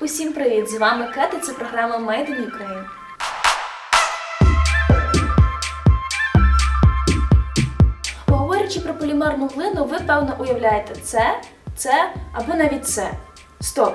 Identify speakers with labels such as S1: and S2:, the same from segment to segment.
S1: Усім привіт! З вами Катя, це програма Made in Ukraine. Говорячи про полімерну глину, ви певно уявляєте це, це або навіть це. Стоп!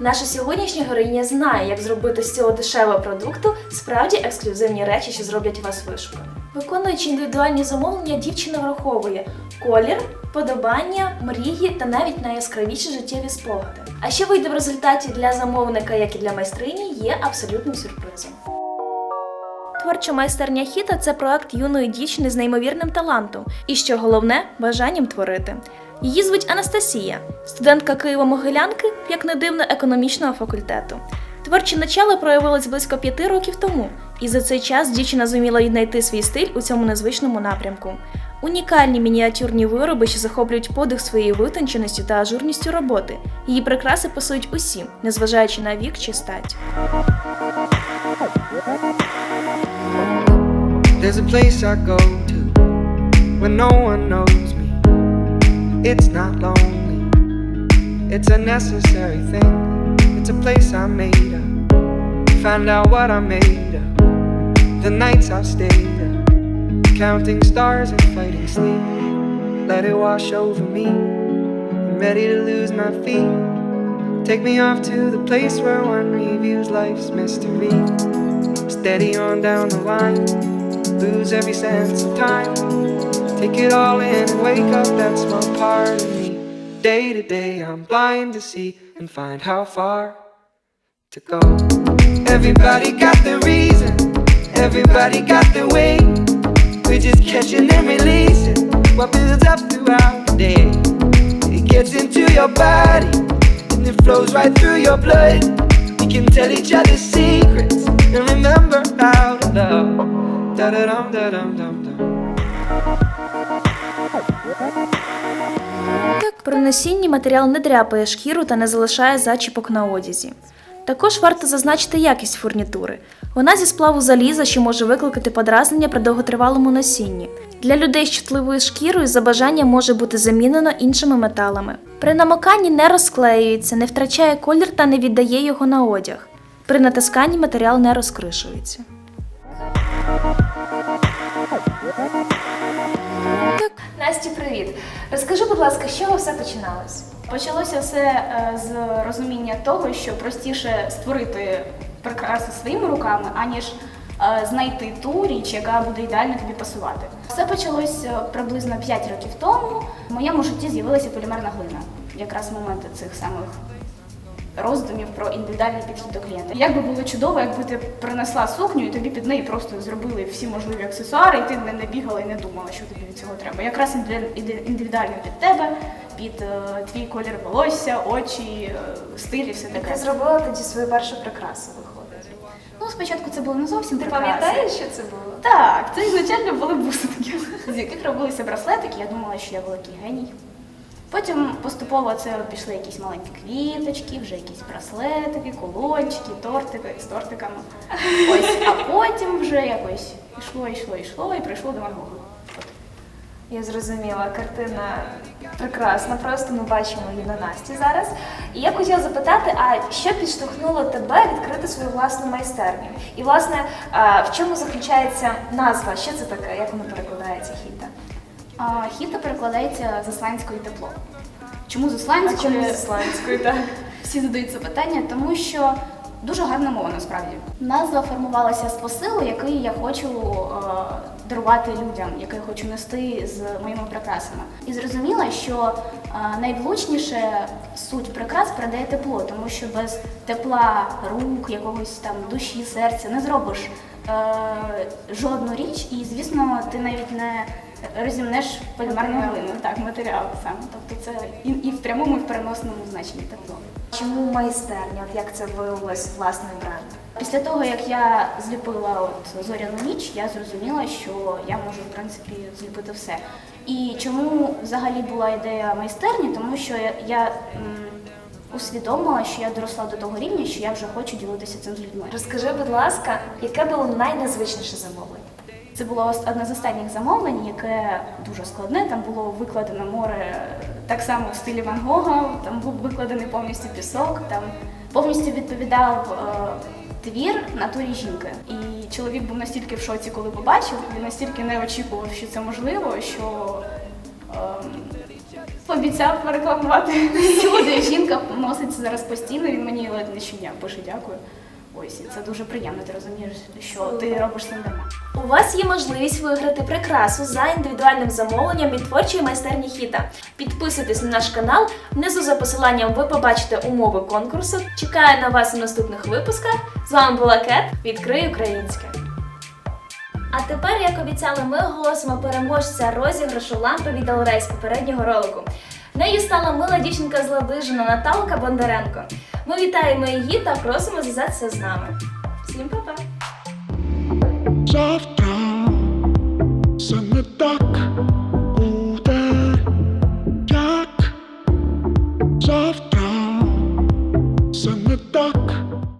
S1: Наша сьогоднішня героїня знає, як зробити з цього дешевого продукту справді ексклюзивні речі, що зроблять вас вишукано. Виконуючи індивідуальні замовлення, дівчина враховує колір, подобання, мрії та навіть найяскравіші життєві спогади. А що вийде в результаті для замовника, як і для майстрині, є абсолютним сюрпризом. Творча майстерня Хіта це проект юної дівчини з неймовірним талантом і, що головне, бажанням творити. Її звуть Анастасія, студентка Києво-Могилянки, як не дивно, економічного факультету. Творче начало проявилось близько п'яти років тому, і за цей час дівчина зуміла віднайти свій стиль у цьому незвичному напрямку. Унікальні мініатюрні вироби, що захоплюють подих своєю витонченістю та ажурністю роботи. Її прикраси пасують усім, незважаючи на вік чи стать.
S2: There's a place I go to when no one knows me. It's not lonely, it's a necessary thing. It's a place I made up. Find out what I'm made up. The nights I've stayed up, counting stars and fighting sleep. Let it wash over me. I'm ready to lose my feet. Take me off to the place where one reviews life's mystery. Steady on down the line lose every sense of time. Take it all in and wake up that small part of me. Day to day, I'm blind to see and find how far to go. Everybody got the reason, everybody got the way. We're just catching and releasing what builds up throughout the day. It gets into your body and it flows right through your blood. We can tell each other secrets and remember how to love. Da da dum da dum dum
S1: носінні матеріал не дряпає шкіру та не залишає зачіпок на одязі. Також варто зазначити якість фурнітури. Вона зі сплаву заліза, що може викликати подразнення при довготривалому носінні. Для людей з чутливою шкірою за бажанням може бути замінено іншими металами. При намоканні не розклеюється, не втрачає колір та не віддає його на одяг. При натисканні матеріал не розкришується. Насті, привіт! Розкажи, будь ласка, з чого все починалось?
S3: Почалося все е, з розуміння того, що простіше створити прикраси своїми руками, аніж е, знайти ту річ, яка буде ідеально тобі пасувати. Все почалось е, приблизно 5 років тому. В моєму житті з'явилася полімерна глина, якраз в момент цих самих роздумів про індивідуальний підхід до клієнта. Як би було чудово, якби ти принесла сукню і тобі під неї просто зробили всі можливі аксесуари, і ти не бігала і не думала, що тобі від цього треба. Якраз індиві- індивідуально під тебе, під е, твій колір волосся, очі, е, стиль і все таке.
S1: Ти зробила тоді свою першу прикрасу, виходить.
S3: Ну, спочатку це було не зовсім
S1: Ти пам'ятаєш, що це було?
S3: Так, це ізначально були бусинки, з яких робилися браслетики. Я думала, що я великий геній. Потім поступово це пішли якісь маленькі квіточки, вже якісь браслетики, колончики, тортики з тортиками. Ось, а потім вже якось йшло, йшло, йшло і прийшло до Ван
S1: Я зрозуміла, картина прекрасна. Просто ми бачимо її на Насті зараз. І я хотіла запитати, а що підштовхнуло тебе відкрити свою власну майстерню? І власне в чому заключається назва? Що це таке? Як воно перекладається хіта?
S3: А, хіта перекладається з ісландської тепло. Чому з ісландської?
S1: ісландською, так?
S3: Всі задають це питання, тому що дуже гарна мова насправді. Назва формувалася з посилу, який я хочу е, дарувати людям, який я хочу нести з моїми прикрасами. І зрозуміла, що е, найвлучніше суть прикрас передає тепло, тому що без тепла рук, якогось там душі, серця не зробиш е, жодну річ, і звісно, ти навіть не розімнеш полімерну глину, так, матеріал саме. Тобто це і, і в прямому, і в переносному значенні тепло.
S1: Чому майстерня? От як це виявилось власною брендом?
S3: Після того, як я зліпила от зоряну ніч, я зрозуміла, що я можу в принципі зліпити все. І чому взагалі була ідея майстерні? Тому що я, я м, усвідомила, що я доросла до того рівня, що я вже хочу ділитися цим з людьми.
S1: Розкажи, будь ласка, яке було найнезвичніше замовлення?
S3: Це було одне з останніх замовлень, яке дуже складне. Там було викладено море так само в стилі Ван Гога, там був викладений повністю пісок, там повністю відповідав е, твір натурі жінки. І чоловік був настільки в шоці, коли побачив, він настільки не очікував, що це можливо, що ем, пообіцяв порекламувати. Сьогодні жінка носить це зараз постійно, він мені ледь не щодня пише дякую. Ось, і це дуже приємно, ти розумієш, що ти робиш це дарма.
S1: У вас є можливість виграти прикрасу за індивідуальним замовленням від творчої майстерні хіта. Підписуйтесь на наш канал. Внизу за посиланням ви побачите умови конкурсу. Чекаю на вас у наступних випусках. З вами була Кет. Відкрий українське. А тепер, як обіцяли, ми оголосимо переможця розіграшу лампи від Алрей з попереднього ролику. Нею стала мила дівчинка з Ладижина Наталка Бондаренко. Ми вітаємо її та просимо зв'язатися з нами. Всім па-па!
S4: Завтра